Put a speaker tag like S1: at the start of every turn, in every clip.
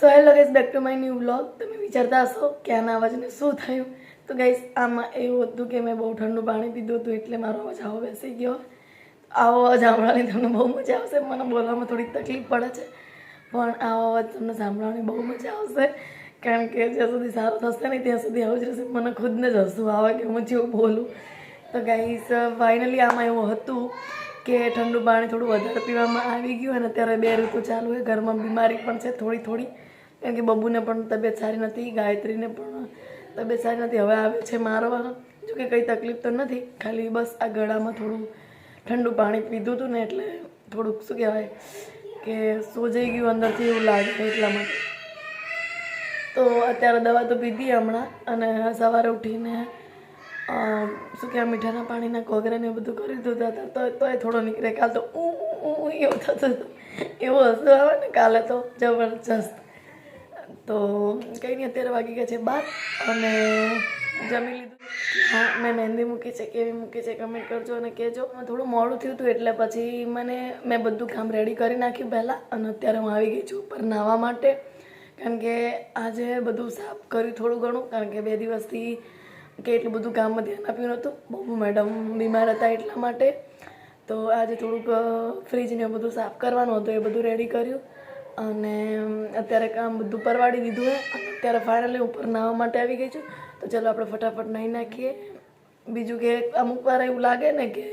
S1: So hello guys back to my new vlog તમે વિચારતા હશો કે આના અવાજને શું થયું? તો ગાઈઝ આમાં એવું હતું કે મેં બહુ ઠંડુ પાણી પીધું હતું એટલે મારો અવાજ આવો બેસી ગયો. આવો અવાજ સાંભળવાની તમને બહુ મજા આવશે. મને બોલવામાં થોડીક તકલીફ પડે છે. પણ આવો અવાજ તમને સાંભળવાની બહુ મજા આવશે. કારણ કે જ્યાં સુધી સારો થશે નહીં, ત્યાં સુધી આવું જ રહેશે. મને ખુદને જ હસવું આવે કે હું જેવું બોલું. તો ગાઈસ ફાઇનલી આમાં એવું હતું કે ઠંડુ પાણી થોડું વધારે પીવામાં આવી ગયું અને અત્યારે બે ઋતુ ચાલુ હોય ઘરમાં બીમારી પણ છે થોડી થોડી. કારણ કે બબુને પણ તબિયત સારી નથી ગાયત્રીને પણ તબિયત સારી નથી. હવે આવ્યો છે મારવા. જો કે કંઈ તકલીફ તો નથી. ખાલી બસ આ ગળામાં થોડું ઠંડુ પાણી પીધું હતું ને એટલે થોડુંક શું કહેવાય કે સોજાઈ ગયું અંદરથી એવું લાગે એટલા માટે. તો અત્યારે દવા તો પીધી હમણાં અને સવારે ઉઠીને શું કહેવાય મીઠાના પાણીના ઘોઘરાને એવું બધું કરી દીધું હતા. તો તોય થોડો નીકળે. કાલ તો ઉ, ઉ એવું થતું હતું. એવું હસું આવે ને કાલે તો જબરજસ્ત. તો કંઈ નહીં, અત્યારે વાગી ગયા છે બાર અને જમી લીધું. હા, મેં મહેંદી મૂકી છે, કેવી મૂકી છે કમેન્ટ કરજો અને કહેજો. થોડું મોડું થયું હતું એટલે પછી મને, મેં બધું કામ રેડી કરી નાખ્યું પહેલાં અને અત્યારે હું આવી ગઈ છું ઉપર નાહવા માટે. કારણ કે આજે બધું સાફ કર્યું થોડું ઘણું, કારણ કે બે દિવસથી કે એટલું બધું કામમાં ધ્યાન આપ્યું નહોતું. બહુ મેડમ બીમાર હતા એટલા માટે. તો આજે થોડુંક ફ્રીજને બધું સાફ કરવાનું હતું, એ બધું રેડી કર્યું. અને અત્યારે કામ બધું પરવાડી દીધું હોય અત્યારે ફાઇનલી ઉપર નાહવા માટે આવી ગઈ છું. તો ચાલો આપણે ફટાફટ નાહી નાખીએ. બીજું કે અમુક વાર એવું લાગે ને કે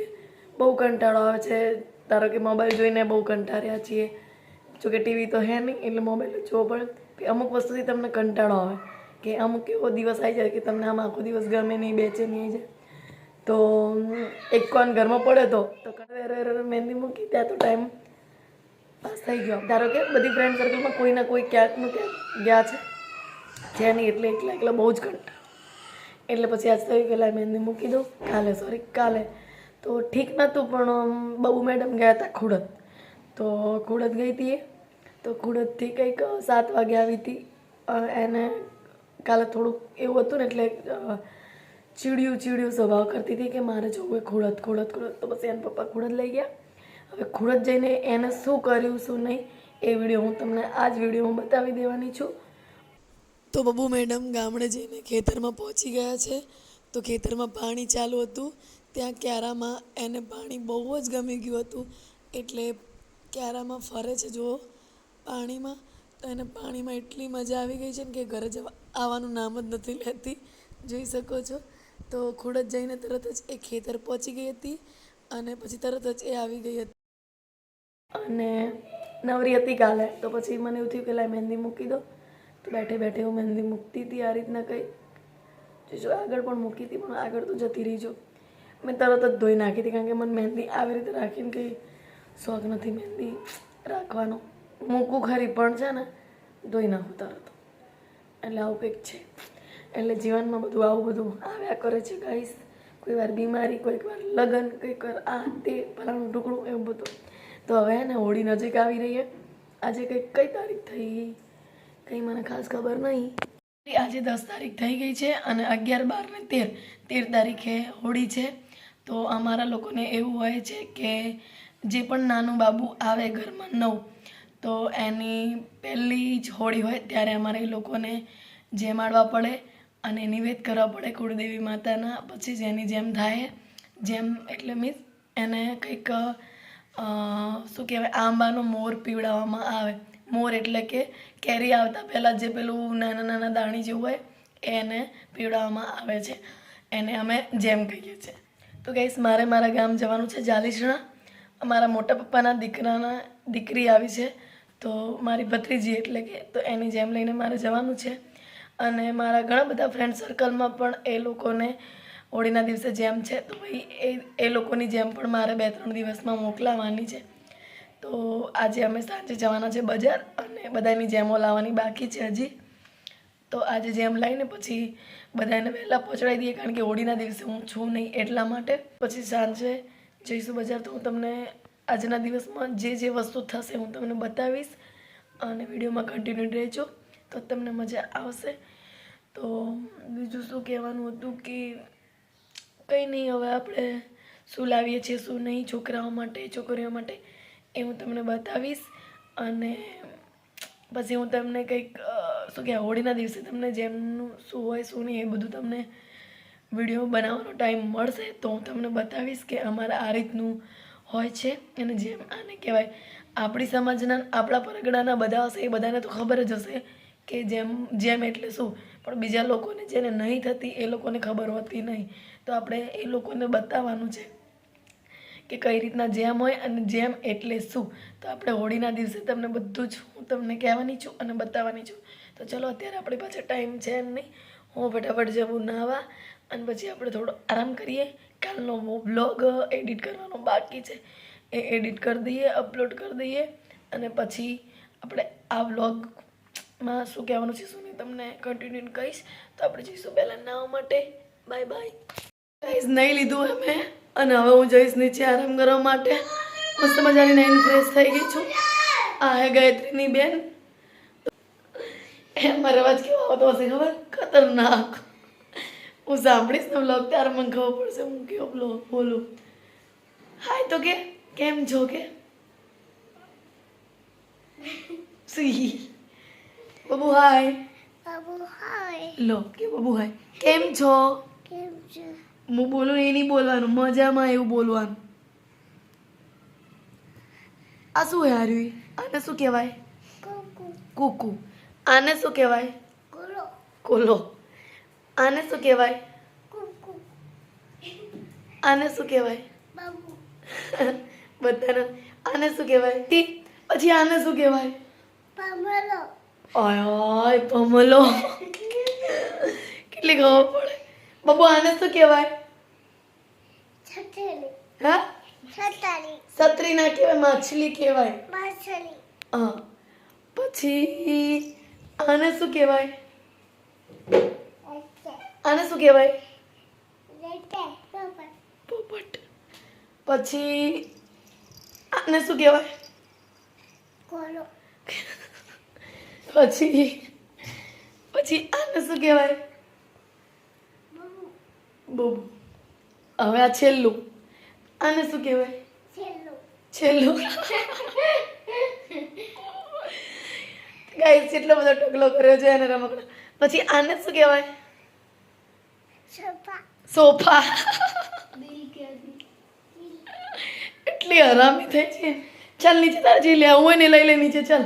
S1: બહુ કંટાળો આવે છે. ધારો કે મોબાઈલ જોઈને બહુ કંટાળ્યા છીએ. જોકે ટીવી તો હે નહીં, એટલે મોબાઈલ જોવો પડે. કે અમુક વસ્તુથી તમને કંટાળો આવે. કે અમુક એવો દિવસ આવી જાય કે તમને આમ આખો દિવસ ગમે નહીં બેચેની આવી જાય. તો એક કોન ઘરમાં પડે તો તો મહેંદી મૂકી, ત્યાં તો ટાઈમ પાસ થઈ ગયો. ધારો કે બધી ફ્રેન્ડ સર્કલમાં કોઈ ના કોઈ ક્યાંકનું ક્યાંક ગયા છે. છે નહીં એટલે એકલા એકલા બહુ જ કંટાળો. એટલે પછી આજ થયું પહેલાં મેં એને મૂકી દઉં. કાલે સોરી કાલે. તો ઠીક નહોતું પણ બહુ મેડમ ગયા હતા ખુડત તો ખુડત ગઈ હતી એ. તો ખુડતથી કંઈક સાત વાગે આવી હતી એને કાલે થોડુંક એવું હતું ને એટલે ચીડિયું ચીડિયું સ્વભાવ કરતી હતી કે મારે જવું હોય ખુડત ખુડત ખુડત તો પછી એના પપ્પા ખુડત લઈ ગયા. હવે ખુડત જઈને એને શું કર્યું, શું નહીં, એ વીડિયો હું તમને આ જ વીડિયો હું બતાવી દેવાની છું. તો બબુ મેડમ, ગામડે જઈને ખેતરમાં પહોંચી ગયા છે. તો ખેતરમાં પાણી ચાલુ હતું. ત્યાં ક્યારામાં એને પાણી બહુ જ ગમી ગયું હતું. એટલે ક્યારામાં ફરે છે, જુઓ, પાણીમાં. તો એને પાણીમાં એટલી મજા આવી ગઈ છે ને કે ઘરે જવા આવવાનું નામ જ નથી લેતી. જોઈ શકો છો. તો ખુડત જઈને તરત જ એ ખેતર પહોંચી ગઈ હતી અને પછી તરત જ એ આવી ગઈ હતી. અને નવરી હતી કાલે, તો પછી મને એવું થયું કે લાય મહેંદી મૂકી દો. તો બેઠે બેઠે હું મહેંદી મૂકતી હતી આ રીતના કંઈ જો આગળ પણ મૂકી હતી, પણ આગળ તો જતી રહી, જો. મેં તરત જ ધોઈ નાખી હતી, કારણ કે મને મહેંદી આવી રીતે રાખીને કંઈ શોખ નથી મહેંદી રાખવાનો. મૂકું ખરી, પણ છે ને, ધોઈ નાખું તરત. એટલે આવું કંઈક છે. એટલે જીવનમાં બધું આવું બધું આવ્યા કરે છે ગાઈસ કોઈ વાર બીમારી, કોઈક વાર લગ્ન, કોઈક વાર આ, તે, ફલાણું ટુકડું એવું બધું. તો હવે ને હોળી નજીક આવી રહી છે આજે કંઈક કઈ તારીખ થઈ? કંઈ મને ખાસ ખબર નહીં. આજે દસ તારીખ થઈ ગઈ છે અને અગિયાર, બાર ને તેર. તેર તારીખે હોળી છે. તો અમારા લોકોને એવું હોય છે કે જે પણ નાનું બાબુ આવે ઘરમાં નવ, તો એની પહેલી જ હોળી હોય ત્યારે અમારે એ લોકોને જેમાડવા પડે અને નિવેદ કરવા પડે કુળદેવી માતાના. પછી જેની જેમ થાય, જેમ એટલે મીન્સ એને કંઈક શું કહેવાય, આંબાનો મોર પીવડાવવામાં આવે. મોર એટલે કે કેરી આવતા પહેલાં જે પેલું નાના નાના દાણી જેવું હોય, એને પીવડાવવામાં આવે છે. એને અમે જેમ કહીએ છીએ. તો કહીશ મારે મારા ગામ જવાનું છે જાલીસણા. મારા મોટા પપ્પાના દીકરાના દીકરી આવી છે. તો મારી ભત્રીજી એટલે કે, તો એની જેમ લઈને મારે જવાનું છે. અને મારા ઘણા બધા ફ્રેન્ડ સર્કલમાં પણ એ લોકોને હોળીના દિવસે જેમ છે, તો ભાઈ એ એ લોકોની જેમ પણ મારે બે ત્રણ દિવસમાં મોકલાવાની છે. તો આજે અમે સાંજે જવાના છે બજાર અને બધાની જેમો લાવવાની બાકી છે હજી. તો આજે જેમ લઈને પછી બધાને વહેલા પહોંચાડી દઈએ, કારણ કે હોળીના દિવસે હું છું નહીં એટલા માટે. પછી સાંજે જઈશું બજાર, તો હું તમને આજના દિવસમાં જે જે વસ્તુ થશે હું તમને બતાવીશ અને વિડીયોમાં કન્ટિન્યુ રહેજો, તો તમને મજા આવશે. તો બીજું શું કહેવાનું હતું કે કંઈ નહીં, હવે આપણે શું લાવીએ છીએ, શું નહીં, છોકરાઓ માટે, છોકરીઓ માટે, એ હું તમને બતાવીશ. અને પછી હું તમને કંઈક શું કહેવાય, હોળીના દિવસે તમને જેમનું શું હોય, શું નહીં, એ બધું તમને વીડિયો બનાવવાનો ટાઈમ મળશે, તો હું તમને બતાવીશ કે અમારે આ રીતનું હોય છે. અને જેમ આને કહેવાય, આપણી સમાજના, આપણા પરગડાના બધા હશે, એ બધાને તો ખબર જ હશે કે જેમ જેમ એટલે શું. પણ બીજા લોકોને જેને નહીં થતી, એ લોકોને ખબર હોતી નહીં. તો આપણે એ લોકોને બતાવવાનું છે કે કઈ રીતના જેમ હોય અને જેમ એટલે શું. તો આપણે હોળીના દિવસે તમને બધું જ હું તમને કહેવાની છું અને બતાવવાની છું. તો ચલો અત્યારે આપણી પાસે ટાઈમ છે નહીં. હું ફટાફટ જવું નાહવા અને પછી આપણે થોડો આરામ કરીએ. કાલનો બ્લોગ એડિટ કરવાનો બાકી છે. એ એડિટ કરી દઈએ, અપલોડ કરી દઈએ અને પછી આપણે આ વ્લોગમાં શું કહેવાનું છે શું નહીં તમને કન્ટિન્યુ કહીશ. તો આપણે જઈશું પહેલાં નાવા માટે. Bye bye. ગાઈઝ નહીં લીધું અમે અને હવે હું જઈશ નીચે આરામ કરવા માટે મસ્ત મજાની નાઈન ફ્રેશ થઈ ગઈ છું આ હે ગાયત્રીની બેન એ મારો અવાજ કેવો આવતો હશે ખબર ખતરનાક હું સાંભળીશ ને બ્લોગ ત્યારે મને ખબર પડશે હું કેવો બ્લોગ બોલું હાય તો કે કેમ છો કે સી બબુ હાય
S2: બાબુ હાય
S1: લો કે બબુ હાય કેમ છો
S2: કેમ છે
S1: હું બોલું એ નહીં બોલવાનું મજામાં એવું બોલવાનું. આ શું હાર્યું આને શું કહેવાય?
S2: કુકુ.
S1: આને શું કહેવાય?
S2: કોલો.
S1: કોલો આને શું કહેવાય? આને શું કહેવાય? બધાને આને શું કહેવાય? પછી આને શું કહેવાય?
S2: પમલો.
S1: ઓય ઓય પમલો. કેટલી ખબર પડે. બબુ આને શું કહેવાય?
S2: છતરી.
S1: હા?
S2: છતરી.
S1: ના કહેવાય માછલી કહેવાય.
S2: માછલી.
S1: હા પછી આને શું કહેવાય? આને શું કહેવાય? પોપટ. પછી આને શું કહેવાય?
S2: કોલો
S1: પછી પછી આને શું કહેવાય?
S2: બબુ
S1: હવે આ છેલ્લું. આને શું કહેવાય?
S2: છેલ્લો.
S1: છેલ્લું. ગાઈસ એટલો બધો ટકલો કર્યો છે અને રમકડા. પછી આને શું કહેવાય?
S2: સોફા.
S1: એટલી હરામી થઈ છે. ચાલ નીચે તારે જે લેવું હોય ને લઈ લે નીચે ચાલ.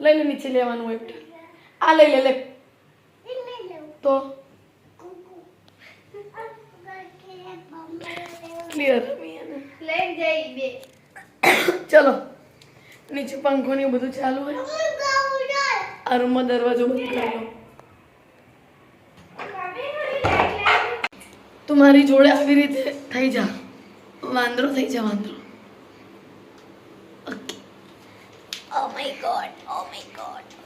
S1: લઈ લે નીચે લેવાનું હોય બેટા. આ લઈ લે લો. તો
S2: કુકુ કે પામલો
S1: એને
S2: લઈ જઈ બે.
S1: ચલો. નીચે પંખો ને બધું ચાલુ હોય. આ રૂમમાં દરવાજો બંધ કરી દો. તું મારી જોડે આવી રીતે થઈ જા. વાંદરો થઈ જા વાંદરો. Okay oh my God oh my God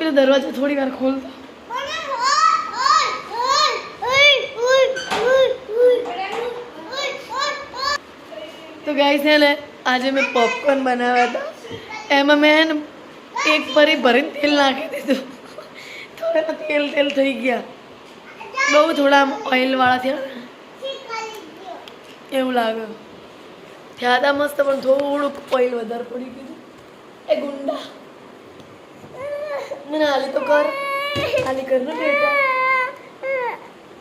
S1: પેલો દરવાજો થોડી વાર ખોલતો. તો ગાઈસ છે ને, આજે મેં પોપકોર્ન બનાવ્યા હતા. એમાં મેં એક પરી ભરીને તેલ નાખી દીધું. થોડા તેલ તેલ થઈ ગયા. બહુ થોડા ઓઇલવાળા થયા એવું લાગે. થયા હતા મસ્ત, પણ થોડુંક ઓઇલ વધારે પડી ગયું એ ગુંડા. મને આલી તો કર. આલી કર ને બેટા.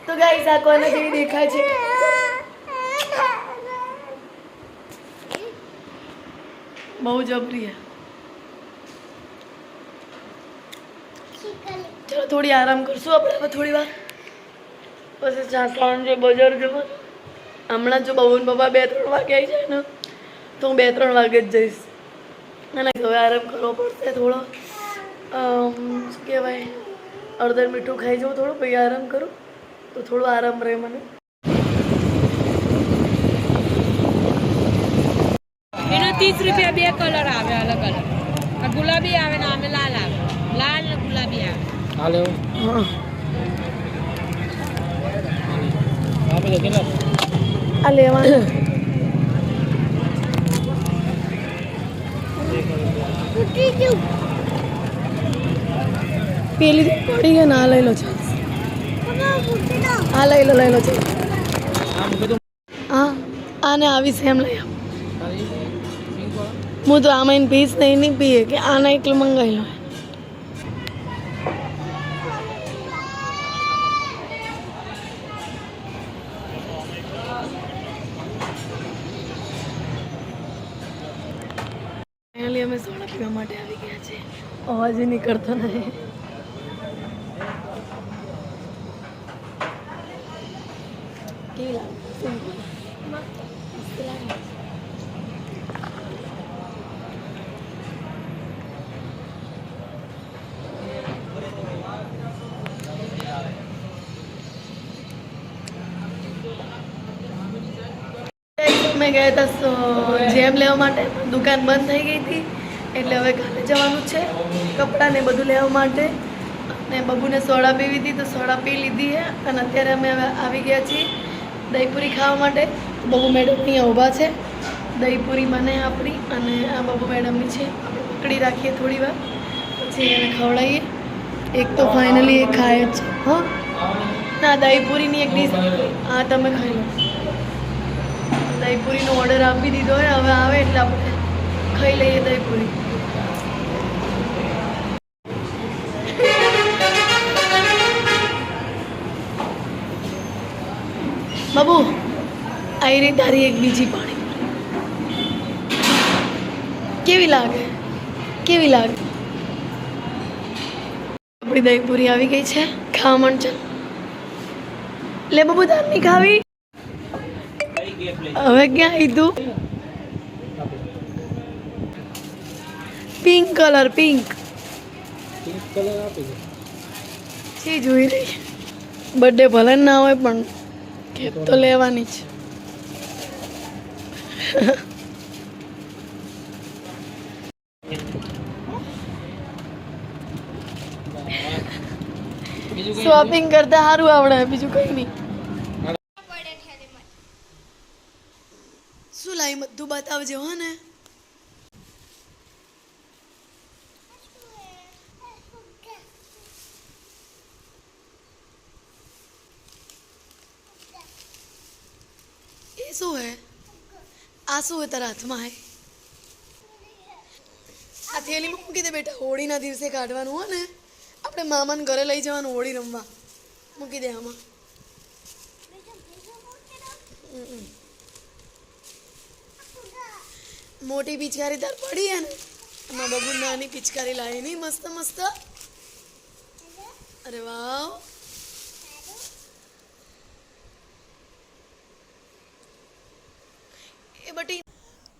S1: તો ગાઈસ આ કોને જેવી દેખાય છે? બહુ જબરી ચલો, થોડી આરામ કરશું આપણે હવે થોડી વાર. પછી ચાસણ જે બજાર જવા હમણાં જો બહુ પપ્પા બે ત્રણ વાગે આવી જાય ને, તો હું બે ત્રણ વાગે જ જઈશ. અને હવે આરામ કરવો પડશે થોડો. શું કહેવાય? અડધર મીઠું ખાઈ જાઉં થોડું પછી આરામ કરું. તો થોડો આરામ રહે મને.
S3: એનો ત્રીસ રૂપિયા બે કલર આવે અલગ અલગ. આ ગુલાબી આવે ને આમે લાલ આવે. લાલ ને ગુલાબી આવે.
S4: હાલે
S1: આ લેવાનું. પેલી પડી ને આ લઈ લો છે. આ લઈ લો લઈ લો
S4: છે.
S1: હા આને આવી સેમ લઈ આવ. હું તો આમાં પીસ નહીં નહીં પીએ કે આના એકલું મંગાવી લો. અમે સોડા પીવા માટે આવી ગયા છે અવાજ નીકળતો નહીં કેવી ગયા હતા જેમ લેવા માટે. દુકાન બંધ થઈ ગઈ હતી, એટલે હવે કાલે જવાનું છે. કપડાં ને બધું લેવા માટે. અને બબુને સોડા પીવી હતી તો સોડા પી લીધી છે અને અત્યારે અમે આવી ગયા છીએ. દહીંપુરી ખાવા માટે. બબુ મેડમ અહીંયા ઊભા છે. દહીપુરી મને આપણી અને આ બબુ મેડમની છે. આપણે પકડી રાખીએ થોડી વાર. પછી એને ખવડાવીએ. એક તો ફાઇનલી એ ખાય જ. છે હા? ના, દહીપુરીની એક ડીશ હા, તમે ખાઈ લો. દહીપુરીનો ઓર્ડર આપી દીધો હોય, હવે આવે એટલે આપણે ખાઈ લઈએ દહીંપુરી. આવી રહી તારી એક બીજી પાણી. કેવી લાગે? કેવી લાગે? આપણી દહીંપુરી આવી ગઈ છે. ખામણ છે લે બાબુ તાર ખાવી. હવે ક્યાં કીધું પિંક કલર, પિંક. છે જોઈ રહી. બર્થડે ભલે ના હોય પણ કેક તો લેવાની
S4: કઈ
S1: શોપિંગ કરતા સારું આવડે બીજું કઈ નહીં. શું લાઈ બધું બતાવજો હો ને એ શું હે આ શું હોય તારા હાથમાં હે. આ થેલીમાં મૂકી દે બેટા, હોળીના દિવસે કાઢવાનું હોય ને, આપણે મામાને ઘરે લઈ જવાનું હોળી રમવા. મૂકી દે આમાં. મોટી પિચકારી તાર પડી ને, એમાં બબુ નાની પિચકારી લાવી. નહીં મસ્ત મસ્ત. અરે વાવ એ બટી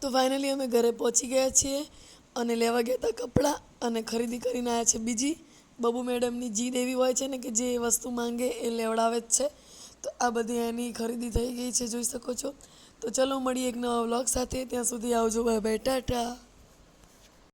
S1: તો ફાઇનલી અમે ઘરે પહોંચી ગયા છીએ અને લેવા ગયા હતા કપડાં અને ખરીદી કરીને આવ્યા છે. બીજી બબુ મેડમની જીદ એવી હોય છે ને કે જે વસ્તુ માંગે એ લેવડાવે જ છે. તો આ બધી એની ખરીદી થઈ ગઈ છે, જોઈ શકો છો. તો ચલો મળીએ એક નવા વ્લોગ સાથે. ત્યાં સુધી આવજો. Bye bye, tata.